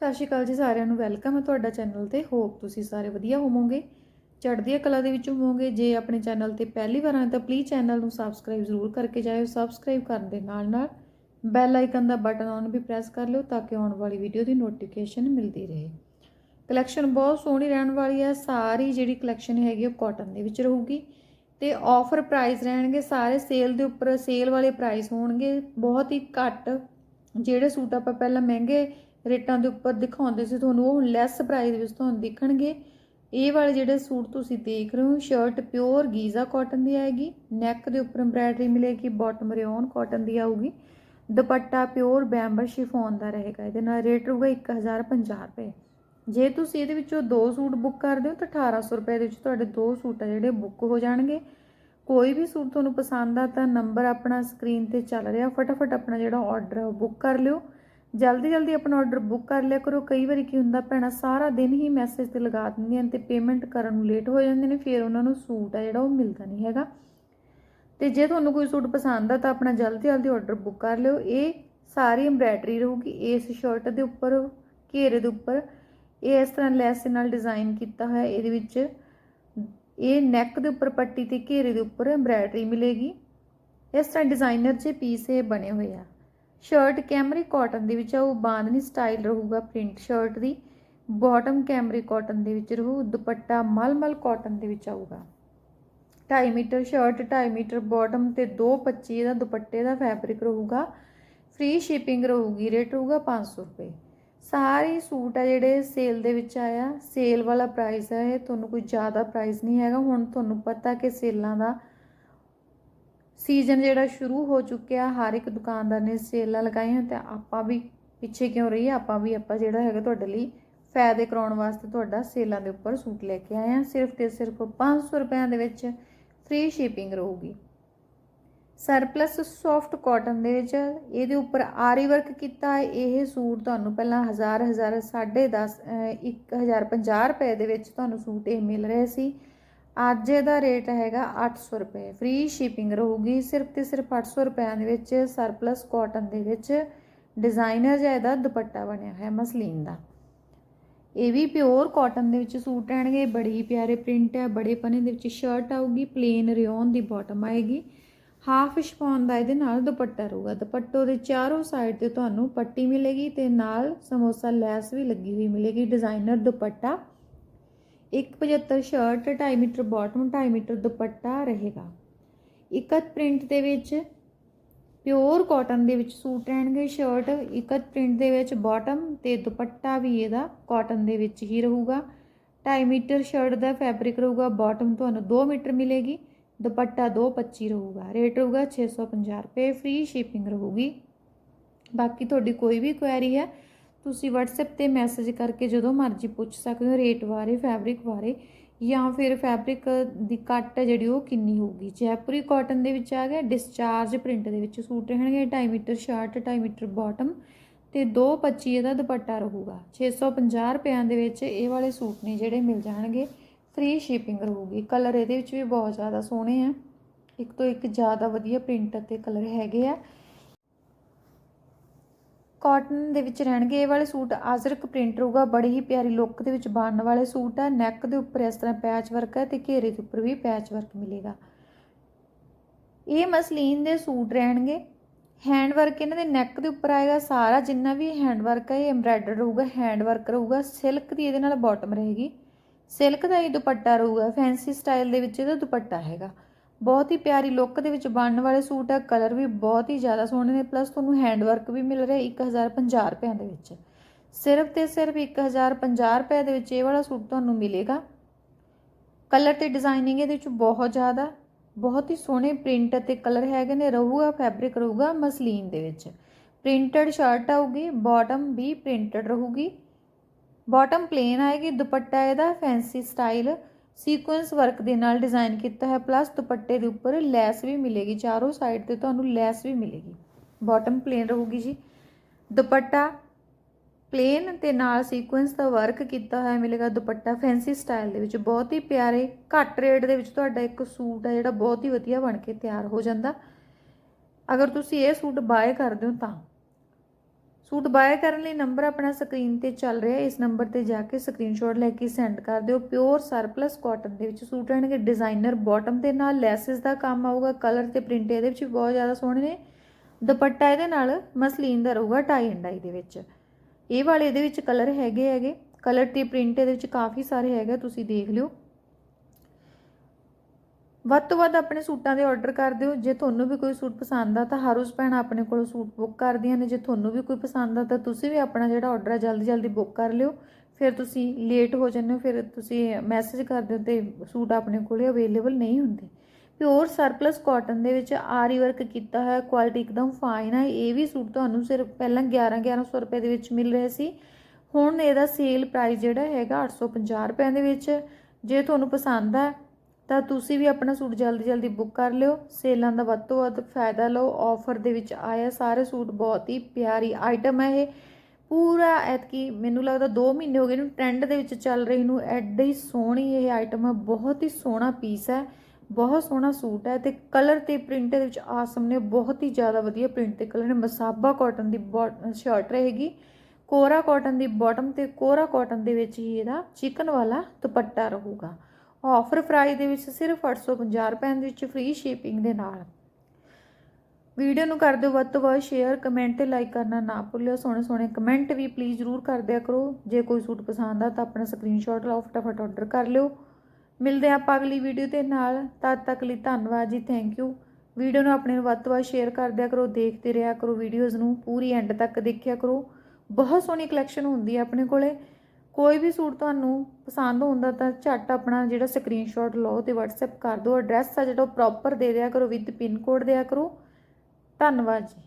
ਸਤਿ ਸ਼੍ਰੀ ਅਕਾਲ ਜੀ ਸਾਰਿਆਂ ਨੂੰ, ਵੈਲਕਮ ਹੈ ਤੁਹਾਡਾ ਚੈਨਲ ਤੇ। ਹੋਪ ਤੁਸੀਂ ਸਾਰੇ ਵਧੀਆ ਹੋਵੋਗੇ, ਚੜ੍ਹਦੀਆਂ ਕਲਾ ਦੇ ਵਿੱਚ ਹੋਵੋਗੇ। ਜੇ ਆਪਣੇ ਚੈਨਲ ਤੇ ਪਹਿਲੀ ਵਾਰ ਆਏ ਤਾਂ ਪਲੀਜ਼ ਚੈਨਲ ਨੂੰ ਸਬਸਕ੍ਰਾਈਬ ਜ਼ਰੂਰ ਕਰਕੇ ਜਾਇਓ। ਸਬਸਕ੍ਰਾਈਬ ਕਰਨ ਦੇ ਨਾਲ ਨਾਲ ਬੈਲ ਆਈਕਨ ਦਾ ਬਟਨ ਔਨ ਵੀ ਪ੍ਰੈਸ ਕਰ ਲਿਓ ਤਾਂ ਕਿ ਆਉਣ ਵਾਲੀ ਵੀਡੀਓ ਦੀ ਨੋਟੀਫਿਕੇਸ਼ਨ ਮਿਲਦੀ ਰਹੇ। ਕਲੈਕਸ਼ਨ ਬਹੁਤ ਸੋਹਣੀ ਰਹਿਣ ਵਾਲੀ ਹੈ। ਸਾਰੀ ਜਿਹੜੀ ਕਲੈਕਸ਼ਨ ਹੈਗੀ ਉਹ ਕਾਟਨ ਦੇ ਵਿੱਚ ਰਹੂਗੀ। ਤੇ ਆਫਰ ਪ੍ਰਾਈਸ ਰਹਿਣਗੇ, ਸਾਰੇ ਸੇਲ ਦੇ ਉੱਪਰ ਸੇਲ ਵਾਲੇ ਪ੍ਰਾਈਸ ਹੋਣਗੇ। ਬਹੁਤ ਹੀ ਘੱਟ ਜਿਹੜੇ ਸੂਟ ਆਪਾਂ ਪਹਿਲਾਂ ਮਹਿੰਗੇ ਰੇਟਾਂ ਦੇ ਉੱਪਰ ਦਿਖਾਉਂਦੇ ਸੀ ਤੁਹਾਨੂੰ, ਉਹ ਲੈਸ ਪ੍ਰਾਈਸ ਵਿੱਚ ਤੁਹਾਨੂੰ ਦਿਖਣਗੇ। ਇਹ ਵਾਲੇ ਜਿਹੜੇ ਸੂਟ ਤੁਸੀਂ ਦੇਖ ਰਹੇ ਹੋ ਸ਼ਰਟ ਪਿਓਰ ਗੀਜ਼ਾ ਕਾਟਨ ਦੀ ਆਏਗੀ ਨੈਕ ਦੇ ਉੱਪਰ ਐਮਬ੍ਰਾਇਡਰੀ ਮਿਲੇਗੀ ਬਾਟਮ ਰਿਓਨ ਕਾਟਨ ਦੀ ਆਊਗੀ, ਦੁਪੱਟਾ ਪਿਓਰ ਬੈਂਬਰ ਸ਼ਿਫੋਨ ਦਾ ਰਹੇਗਾ, ਇਹਦੇ ਨਾਲ ਰੇਟ ਰਹੂਗਾ 1050 ਰੁਪਏ। ਜੇ ਤੁਸੀਂ ਇਹਦੇ ਵਿੱਚੋਂ ਦੋ ਸੂਟ ਬੁੱਕ ਕਰਦੇ ਹੋ ਤਾਂ 1800 ਰੁਪਏ ਦੇ ਵਿੱਚ ਤੁਹਾਡੇ ਦੋ ਸੂਟ ਆ ਜਿਹੜੇ ਬੁੱਕ ਹੋ ਜਾਣਗੇ। ਕੋਈ ਵੀ ਸੂਟ ਤੁਹਾਨੂੰ ਪਸੰਦ ਆ ਤਾਂ ਨੰਬਰ ਆਪਣਾ ਸਕਰੀਨ ਤੇ ਚੱਲ ਰਿਹਾ, ਫਟਾਫਟ ਆਪਣਾ ਜਿਹੜਾ ਆਰਡਰ ਹੈ ਉਹ ਬੁੱਕ ਕਰ ਲਿਓ। ਜਲਦੀ ਜਲਦੀ ਆਪਣਾ ਆਰਡਰ ਬੁੱਕ ਕਰ ਲਿਆ ਕਰੋ। ਕਈ ਵਾਰੀ ਕੀ ਹੁੰਦਾ, ਭੈਣਾ, ਸਾਰਾ ਦਿਨ ਹੀ ਮੈਸੇਜ ਤੇ ਲਗਾ ਦਿੰਦੀਆਂ ਨੇ ਤੇ ਪੇਮੈਂਟ ਕਰਨ ਨੂੰ ਲੇਟ ਹੋ ਜਾਂਦੇ ਨੇ, ਫਿਰ ਉਹਨਾਂ ਨੂੰ ਸੂਟ ਆ ਜਿਹੜਾ ਉਹ ਮਿਲਦਾ ਨਹੀਂ ਹੈਗਾ। ਤੇ ਜੇ ਤੁਹਾਨੂੰ ਕੋਈ ਸੂਟ ਪਸੰਦ ਆ ਤਾਂ ਆਪਣਾ ਜਲਦੀ ਜਲਦੀ ਆਰਡਰ ਬੁੱਕ ਕਰ ਲਿਓ। ਇਹ ਸਾਰੀ ਐਮਬ੍ਰਾਇਡਰੀ ਰਹੂਗੀ, ਇਸ ਸ਼ਰਟ ਦੇ ਉੱਪਰ, ਘੇਰੇ ਦੇ ਉੱਪਰ। ਇਹ ਇਸ ਤਰ੍ਹਾਂ ਲੈਸ ਨਾਲ ਡਿਜ਼ਾਈਨ ਕੀਤਾ ਹੋਇਆ, ਇਹਦੇ ਵਿੱਚ ਇਹ ਨੈਕ ਦੇ ਉੱਪਰ ਪੱਟੀ ਤੇ ਘੇਰੇ ਦੇ ਉੱਪਰ ਐਮਬ੍ਰਾਇਡਰੀ ਮਿਲੇਗੀ। ਇਸ ਤਰ੍ਹਾਂ ਡਿਜ਼ਾਈਨਰ ਜੇ ਪੀਸ ਇਹ ਬਣੇ ਹੋਏ ਆ। ਸ਼ਰਟ ਕੈਮਰੀ ਕਾਟਨ ਦੇ ਵਿੱਚ ਆ, ਉਹ ਬਾਂਦਨੀ ਸਟਾਈਲ ਰਹੂਗਾ ਪ੍ਰਿੰਟ ਸ਼ਰਟ ਦੀ। ਬਾਟਮ ਕੈਮਰੀ ਕਾਟਨ ਦੇ ਵਿੱਚ ਰਹੂ, ਦੁਪੱਟਾ ਮਲਮਲ ਕਾਟਨ ਦੇ ਵਿੱਚ ਆਊਗਾ। 2.5 ਮੀਟਰ ਸ਼ਰਟ 2.5 ਮੀਟਰ ਬਾਟਮ ਤੇ 2.25 ਦਾ ਦੁਪੱਟੇ ਦਾ ਫੈਬਰਿਕ ਰਹੂਗਾ। ਫ੍ਰੀ ਸ਼ਿਪਿੰਗ ਰਹੂਗੀ, ਰੇਟ ਰਹੂਗਾ 500 ਰੁਪਏ। ਸਾਰੇ ਸੂਟ ਆ ਜਿਹੜੇ ਸੇਲ ਦੇ ਵਿੱਚ ਆਇਆ ਸੇਲ ਵਾਲਾ ਪ੍ਰਾਈਸ ਹੈ ਇਹ, ਤੁਹਾਨੂੰ ਕੋਈ ਜ਼ਿਆਦਾ ਪ੍ਰਾਈਸ ਨਹੀਂ ਹੈਗਾ। ਹੁਣ ਤੁਹਾਨੂੰ ਪਤਾ ਕਿ ਸੇਲਾਂ ਦਾ ਸੀਜ਼ਨ ਜਿਹੜਾ ਸ਼ੁਰੂ ਹੋ ਚੁੱਕਿਆ, ਹਰ ਇੱਕ ਦੁਕਾਨਦਾਰ ਨੇ ਸੇਲਾਂ ਲਗਾਈਆਂ ਤੇ ਆਪਾਂ ਵੀ ਪਿੱਛੇ ਕਿਉਂ ਰਹੀਏ? ਆਪਾਂ ਵੀ ਆਪਾਂ ਜਿਹੜਾ ਹੈਗਾ ਤੁਹਾਡੇ ਲਈ ਫਾਇਦੇ ਕਰਾਉਣ ਵਾਸਤੇ ਤੁਹਾਡਾ ਸੇਲਾਂ ਦੇ ਉੱਪਰ ਸੂਟ ਲੈ ਕੇ ਆਏ ਆ ਸਿਰਫ ਤੇ ਸਿਰਫ 500 ਰੁਪਏ ਦੇ ਵਿੱਚ ਫ੍ਰੀ ਸ਼ਿਪਿੰਗ ਰਹੂਗੀ। ਸਰਪਲਸ ਸੌਫਟ ਕਾਟਨ ਦੇ ਵਿੱਚ ਇਹਦੇ ਉੱਪਰ ਆਰੀ ਵਰਕ ਕੀਤਾ। ਹੈ ਇਹ ਸੂਟ ਤੁਹਾਨੂੰ ਪਹਿਲਾਂ 1000 1000 10.5 1050 ਰੁਪਏ ਦੇ ਵਿੱਚ ਤੁਹਾਨੂੰ ਸੂਟ ਇਹ ਮਿਲ ਰਿਹਾ ਸੀ। ਅੱਜ ਇਹਦਾ ਰੇਟ ਹੈਗਾ 800 ਰੁਪਏ। ਫ੍ਰੀ ਸ਼ਿਪਿੰਗ ਰਹੂਗੀ ਸਿਰਫ ਤੇ ਸਿਰਫ 800 ਰੁਪਏ ਦੇ ਵਿੱਚ ਸਰਪਲਸ ਕਾਟਨ ਦੇ ਵਿੱਚ। ਡਿਜ਼ਾਈਨਰ ਜਿਹਾ ਇਹਦਾ ਦੁਪੱਟਾ ਬਣਿਆ ਹੋਇਆ ਮਸਲੀਨ ਦਾ। ਇਹ ਵੀ ਪਿਓਰ ਕਾਟਨ ਦੇ ਵਿੱਚ ਸੂਟ ਰਹਿਣਗੇ। ਬੜੀ ਪਿਆਰੇ ਪ੍ਰਿੰਟ ਹੈ, ਬੜੇ ਪਨੇ ਦੇ ਵਿੱਚ ਸ਼ਰਟ ਆਊਗੀ ਪਲੇਨ ਰਿਓਨ ਦੀ ਬਾਟਮ ਆਏਗੀ। ਹਾਫ ਸ਼ਪੌਨ ਦਾ ਇਹਦੇ ਨਾਲ ਦੁਪੱਟਾ ਰਹੂਗਾ। ਦੁਪੱਟੋ ਦੇ ਚਾਰੋਂ ਸਾਈਡ ਤੇ ਤੁਹਾਨੂੰ ਪੱਟੀ ਮਿਲੇਗੀ ਤੇ ਨਾਲ ਸਮੋਸਾ ਲੈਸ ਵੀ ਲੱਗੀ ਹੋਈ ਮਿਲੇਗੀ। Designer dupatta. 175 shirt 2.5 metre bottom 2.5 metre dupatta ਰਹੇਗਾ। ਇਕਤ ਪ੍ਰਿੰਟ ਦੇ ਵਿੱਚ ਪਿਓਰ ਕਾਟਨ ਦੇ ਵਿੱਚ ਸੂਟ ਰਹਿਣਗੇ। ਸ਼ਰਟ ਇਕਤ ਪ੍ਰਿੰਟ ਦੇ ਵਿੱਚ ਬਾਟਮ ਤੇ ਦੁਪੱਟਾ ਵੀ ਇਹਦਾ ਕਾਟਨ ਦੇ ਵਿੱਚ ਹੀ ਰਹੂਗਾ। 2.5 ਮੀਟਰ ਸ਼ਰਟ ਦਾ ਫੈਬਰਿਕ ਰਹੂਗਾ। ਬਾਟਮ ਤੁਹਾਨੂੰ 2 ਮੀਟਰ ਮਿਲੇਗੀ। ਦੁਪੱਟਾ 225 ਰਹੂਗਾ। ਰੇਟ ਰਹੂਗਾ 650 ਰੁਪਏ। ਫ੍ਰੀ ਸ਼ਿਪਿੰਗ ਰਹੂਗੀ। ਬਾਕੀ ਤੁਹਾਡੀ ਕੋਈ ਵੀ ਕੁਐਰੀ ਹੈ ਤੁਸੀਂ WhatsApp ਤੇ ਮੈਸੇਜ ਕਰਕੇ ਜਦੋਂ ਮਰਜ਼ੀ ਪੁੱਛ ਸਕਦੇ ਹੋ ਰੇਟ ਬਾਰੇ ਫੈਬਰਿਕ ਬਾਰੇ ਜਾਂ ਫਿਰ ਫੈਬਰਿਕ ਦੀ ਕੱਟ ਹੈ ਜਿਹੜੀ ਉਹ ਕਿੰਨੀ ਹੋਊਗੀ। ਜੈਪੁਰੀ ਕਾਟਨ ਦੇ ਵਿੱਚ ਆ ਗਿਆ ਡਿਸਚਾਰਜ ਪ੍ਰਿੰਟ ਦੇ ਵਿੱਚ ਸੂਟ ਰਹਿਣਗੇ 2.5 ਮੀਟਰ ਸ਼ਰਟ 2.5 ਮੀਟਰ ਬਾਟਮ ਤੇ 225 ਇਹਦਾ ਦੁਪੱਟਾ ਰਹੂਗਾ। 650 ਰੁਪਿਆਂ ਦੇ ਵਿੱਚ ਇਹ ਵਾਲੇ ਸੂਟ ਨੇ ਜਿਹੜੇ ਮਿਲ ਜਾਣਗੇ। ਫ੍ਰੀ ਸ਼ਿਪਿੰਗ ਰਹੂਗੀ। ਕਲਰ ਇਹਦੇ ਵਿੱਚ ਵੀ ਬਹੁਤ ਜ਼ਿਆਦਾ ਸੋਹਣੇ ਆ। ਇੱਕ ਤੋਂ ਇੱਕ ਜ਼ਿਆਦਾ ਵਧੀਆ ਪ੍ਰਿੰਟ ਅਤੇ ਕਲਰ ਹੈਗੇ ਆ। ਕਾਟਨ ਦੇ ਵਿੱਚ ਰਹਿਣਗੇ। ਇਹ ਵਾਲੇ ਸੂਟ ਅਜ਼ਰਕ ਪ੍ਰਿੰਟ ਰਹੂਗਾ। ਬੜੀ ਹੀ ਪਿਆਰੀ ਲੁੱਕ ਦੇ ਵਿੱਚ ਬਣਨ ਵਾਲੇ ਸੂਟ ਆ। ਨੈਕ ਦੇ ਉੱਪਰ ਇਸ ਤਰ੍ਹਾਂ ਪੈਚ ਵਰਕ ਹੈ ਤੇ ਘੇਰੇ ਦੇ ਉੱਪਰ ਵੀ ਪੈਚ ਵਰਕ ਮਿਲੇਗਾ। ਇਹ ਮਸਲੀਨ ਦੇ ਸੂਟ ਰਹਿਣਗੇ। ਹੈਂਡ ਵਰਕ ਇਹਨਾਂ ਦੇ ਨੈਕ ਦੇ ਉੱਪਰ ਆਏਗਾ। ਸਾਰਾ ਜਿੰਨਾ ਵੀ ਹੈਂਡ ਵਰਕ ਹੈ ਇਹ ਐਮਬ੍ਰਾਇਡਰ ਰਹੂਗਾ। ਹੈਂਡ ਵਰਕ ਰਹੂਗਾ। ਸਿਲਕ ਦੀ ਇਹਦੇ ਨਾਲ ਬਾਟਮ ਰਹੇਗੀ। ਸਿਲਕ ਦਾ ਹੀ ਦੁਪੱਟਾ ਰਹੂਗਾ। ਫੈਂਸੀ ਸਟਾਈਲ ਦੇ ਵਿੱਚ ਇਹਦਾ ਦੁਪੱਟਾ ਹੈਗਾ। ਬਹੁਤ ਹੀ ਪਿਆਰੀ ਲੁੱਕ ਦੇ ਵਿੱਚ ਬਣਨ ਵਾਲੇ ਸੂਟ ਆ ਕਲਰ ਵੀ ਬਹੁਤ ਹੀ ਜ਼ਿਆਦਾ ਸੋਹਣੇ ਨੇ ਪਲੱਸ ਤੁਹਾਨੂੰ ਹੈਂਡ ਵਰਕ ਵੀ ਮਿਲ ਰਿਹਾ 1050 ਰੁਪਏ ਦੇ ਵਿੱਚ। ਸਿਰਫ ਤੇ ਸਿਰਫ 1050 ਰੁਪਏ ਦੇ ਵਿੱਚ ਇਹ ਵਾਲਾ ਸੂਟ ਤੁਹਾਨੂੰ ਮਿਲੇਗਾ। ਕਲਰ ਤੇ ਡਿਜ਼ਾਈਨਿੰਗ ਇਹਦੇ ਵਿੱਚ ਬਹੁਤ ਜ਼ਿਆਦਾ, ਬਹੁਤ ਹੀ ਸੋਹਣੇ ਪ੍ਰਿੰਟ ਅਤੇ ਕਲਰ ਹੈਗੇ ਨੇ, ਰਹੂਗਾ ਫੈਬਰਿਕ ਰਹੂਗਾ, ਮਸਲੀਨ ਦੇ ਵਿੱਚ। ਪ੍ਰਿੰਟਡ ਸ਼ਰਟ ਆਊਗੀ ਬਾਟਮ ਵੀ ਪ੍ਰਿੰਟਡ ਰਹੂਗੀ। ਬਾਟਮ ਪਲੇਨ ਆਏਗੀ, ਦੁਪੱਟਾ ਇਹਦਾ ਫੈਂਸੀ ਸਟਾਈਲ ਸੀਕੁਐਂਸ ਵਰਕ ਦੇ ਨਾਲ ਡਿਜ਼ਾਈਨ ਕੀਤਾ ਹੈ। ਪਲੱਸ ਦੁਪੱਟੇ ਦੇ ਉੱਪਰ ਲੈਸ ਵੀ ਮਿਲੇਗੀ। ਚਾਰੋਂ ਸਾਈਡ ਤੇ ਤੁਹਾਨੂੰ ਲੈਸ ਵੀ ਮਿਲੇਗੀ। ਬਾਟਮ ਪਲੇਨ ਰਹੂਗੀ ਜੀ। ਦੁਪੱਟਾ ਪਲੇਨ ਤੇ ਨਾਲ ਸੀਕੁਐਂਸ ਦਾ ਵਰਕ ਕੀਤਾ ਹੋਇਆ ਮਿਲੇਗਾ ਦੁਪੱਟਾ ਫੈਂਸੀ ਸਟਾਈਲ ਦੇ ਵਿੱਚ। ਬਹੁਤ ਹੀ ਪਿਆਰੇ, ਘੱਟ ਰੇਟ ਦੇ ਵਿੱਚ ਤੁਹਾਡਾ ਇੱਕ ਸੂਟ ਹੈ ਜਿਹੜਾ ਬਹੁਤ ਹੀ ਵਧੀਆ ਬਣ ਕੇ ਤਿਆਰ ਹੋ ਜਾਂਦਾ। ਅਗਰ ਤੁਸੀਂ ਇਹ ਸੂਟ ਬਾਏ ਕਰਦੇ ਹੋ ਤਾਂ। ਸੂਟ ਬਾਏ ਕਰਨ ਲਈ ਨੰਬਰ ਆਪਣਾ ਸਕਰੀਨ ਤੇ ਚੱਲ ਰਿਹਾ ਇਸ ਨੰਬਰ ਤੇ ਜਾ ਕੇ ਸਕਰੀਨਸ਼ਾਟ ਲੈ ਕੇ ਸੈਂਡ ਕਰ ਦਿਓ। ਪਿਓਰ ਸਰਪਲਸ ਕਾਟਨ ਦੇ ਵਿੱਚ ਸੂਟ ਰਹਿਣਗੇ। ਡਿਜ਼ਾਈਨਰ ਬਾਟਮ ਦੇ ਨਾਲ ਲੈਸਸ ਦਾ ਕੰਮ ਆਊਗਾ। ਕਲਰ ਤੇ ਪ੍ਰਿੰਟ ਇਹਦੇ ਵਿੱਚ ਵੀ ਬਹੁਤ ਜ਼ਿਆਦਾ ਸੋਹਣੇ ਨੇ। ਦੁਪੱਟਾ ਇਹਦੇ ਨਾਲ ਮਸਲੀਨ ਦਾ ਰਹੂਗਾ ਟਾਈ ਐਂਡ ਡਾਈ ਦੇ ਵਿੱਚ। ਇਹ ਵਾਲੇ ਇਹਦੇ ਵਿੱਚ ਕਲਰ ਹੈਗੇ ਹੈਗੇ। ਕਲਰ ਤੇ ਪ੍ਰਿੰਟ ਇਹਦੇ ਵਿੱਚ ਕਾਫੀ ਸਾਰੇ ਹੈਗੇ ਤੁਸੀਂ ਦੇਖ ਲਿਓ। ਵੱਧ ਤੋਂ ਵੱਧ ਆਪਣੇ ਸੂਟਾਂ ਦੇ ਆਰਡਰ ਕਰ ਦਿਓ। ਜੇ ਤੁਹਾਨੂੰ ਵੀ ਕੋਈ ਸੂਟ ਪਸੰਦ ਆ ਤਾਂ ਹਰ ਉਸ ਭੈਣ ਆਪਣੇ ਕੋਲੋਂ ਸੂਟ ਬੁੱਕ ਕਰਦੀਆਂ ਨੇ। ਜੇ ਤੁਹਾਨੂੰ ਵੀ ਕੋਈ ਪਸੰਦ ਆ ਤਾਂ ਤੁਸੀਂ ਵੀ ਆਪਣਾ ਜਿਹੜਾ ਆਰਡਰ ਆ ਜਲਦੀ ਜਲਦੀ ਬੁੱਕ ਕਰ ਲਿਓ। ਫਿਰ ਤੁਸੀਂ ਲੇਟ ਹੋ ਜਾਂਦੇ ਹੋ, ਫਿਰ ਤੁਸੀਂ ਮੈਸੇਜ ਕਰ ਦਿਓ ਤੇ ਸੂਟ ਆਪਣੇ ਕੋਲੇ ਅਵੇਲੇਬਲ ਨਹੀਂ ਹੁੰਦੇ। ਪਿਓਰ ਸਰਪਲਸ ਕਾਟਨ ਦੇ ਵਿੱਚ ਆਰੀ ਵਰਕ ਕੀਤਾ ਹੋਇਆ ਕੁਆਲਿਟੀ ਇੱਕਦਮ ਫਾਈਨ ਹੈ ਇਹ ਵੀ ਸੂਟ ਤੁਹਾਨੂੰ ਸਿਰਫ ਪਹਿਲਾਂ 11 1100 ਰੁਪਏ ਦੇ ਵਿੱਚ ਮਿਲ ਰਿਹਾ ਸੀ। ਹੁਣ ਇਹਦਾ ਸੇਲ ਪ੍ਰਾਈਸ ਜਿਹੜਾ ਹੈਗਾ 850 ਰੁਪਏ ਦੇ ਵਿੱਚ। ਜੇ ਤੁਹਾਨੂੰ ਪਸੰਦ ਹੈ ਤਾਂ ਤੁਸੀਂ ਵੀ ਆਪਣਾ ਸੂਟ ਜਲਦੀ ਜਲਦੀ ਬੁੱਕ ਕਰ ਲਿਓ। ਸੇਲਾਂ ਦਾ ਵੱਧ ਤੋਂ ਵੱਧ ਫਾਇਦਾ ਲਓ। ਆਫਰ ਦੇ ਵਿੱਚ ਆਇਆ ਸਾਰੇ ਸੂਟ ਬਹੁਤ ਹੀ ਪਿਆਰੀ ਆਈਟਮ ਹੈ ਇਹ। ਪੂਰਾ ਐਤਕੀ ਮੈਨੂੰ ਲੱਗਦਾ 2 ਮਹੀਨੇ ਹੋ ਗਏ ਨੂੰ ਟ੍ਰੈਂਡ ਦੇ ਵਿੱਚ ਚੱਲ ਰਹੀ ਨੂੰ। ਐਡੀ ਸੋਹਣੀ ਇਹ ਆਈਟਮ ਹੈ। ਬਹੁਤ ਹੀ ਸੋਹਣਾ ਪੀਸ ਹੈ। ਬਹੁਤ ਸੋਹਣਾ ਸੂਟ ਹੈ ਤੇ ਕਲਰ ਤੇ ਪ੍ਰਿੰਟ ਦੇ ਵਿੱਚ ਆਸਮ ਨੇ ਬਹੁਤ ਹੀ ਜ਼ਿਆਦਾ ਵਧੀਆ ਪ੍ਰਿੰਟ ਤੇ ਕਲਰ ਨੇ ਮਸਾਬਾ ਕਾਟਨ ਦੀ ਸ਼ਰਟ ਰਹੇਗੀ। ਕੋਰਾ ਕਾਟਨ ਦੀ ਬਾਟਮ ਤੇ ਕੋਰਾ ਕਾਟਨ ਦੇ ਵਿੱਚ ਹੀ ਇਹਦਾ ਚਿਕਨ ਵਾਲਾ ਦੁਪੱਟਾ ਰਹੂਗਾ। ਆਫਰ ਪ੍ਰਾਈਸ ਦੇ ਵਿੱਚ ਸਿਰਫ 850 ਰੁਪਏ ਦੇ ਵਿੱਚ ਫ੍ਰੀ ਸ਼ਿਪਿੰਗ ਦੇ ਨਾਲ। ਵੀਡੀਓ ਨੂੰ ਕਰ ਦਿਓ ਵੱਧ ਤੋਂ ਵੱਧ ਸ਼ੇਅਰ ਕਮੈਂਟ ਤੇ ਲਾਈਕ ਕਰਨਾ ਨਾ ਭੁੱਲਿਓ। ਸੋਹਣੇ ਸੋਹਣੇ ਕਮੈਂਟ ਵੀ ਪਲੀਜ਼ ਜ਼ਰੂਰ ਕਰ ਦਿਆ ਕਰੋ। ਜੇ ਕੋਈ ਸੂਟ ਪਸੰਦ ਆ ਤਾਂ ਆਪਣਾ ਸਕਰੀਨਸ਼ਾਟ ਲਓ, ਫਟਾਫਟ ਆਰਡਰ ਕਰ ਲਿਓ। ਮਿਲਦੇ ਆਪਾਂ ਅਗਲੀ ਵੀਡੀਓ ਦੇ ਨਾਲ। ਤਦ ਤੱਕ ਲਈ ਧੰਨਵਾਦ ਜੀ ਥੈਂਕ ਯੂ ਵੀਡੀਓ ਨੂੰ ਆਪਣੇ ਨੂੰ ਵੱਧ ਤੋਂ ਵੱਧ ਸ਼ੇਅਰ ਕਰ ਦਿਆ ਕਰੋ, ਦੇਖਦੇ ਰਿਹਾ ਕਰੋ ਵੀਡੀਓਜ਼ ਨੂੰ। ਪੂਰੀ ਐਂਡ ਤੱਕ ਦੇਖਿਆ ਕਰੋ। ਬਹੁਤ ਸੋਹਣੀ ਕਲੈਕਸ਼ਨ ਹੁੰਦੀ ਹੈ ਆਪਣੇ ਕੋਲੇ। ਕੋਈ ਵੀ ਸੂਟ ਤੁਹਾਨੂੰ ਪਸੰਦ ਹੁੰਦਾ ਤਾਂ ਝੱਟ ਆਪਣਾ ਜਿਹੜਾ ਸਕਰੀਨਸ਼ਾਟ ਲਓ ਤੇ WhatsApp ਕਰ ਦਿਓ। ਐਡਰੈਸ ਆ ਜਿਹੜਾ ਪ੍ਰੋਪਰ ਦੇ ਦਿਆ ਕਰੋ ਵਿਦ ਪਿਨ ਕੋਡ ਦਿਆ ਕਰੋ। ਧੰਨਵਾਦ ਜੀ।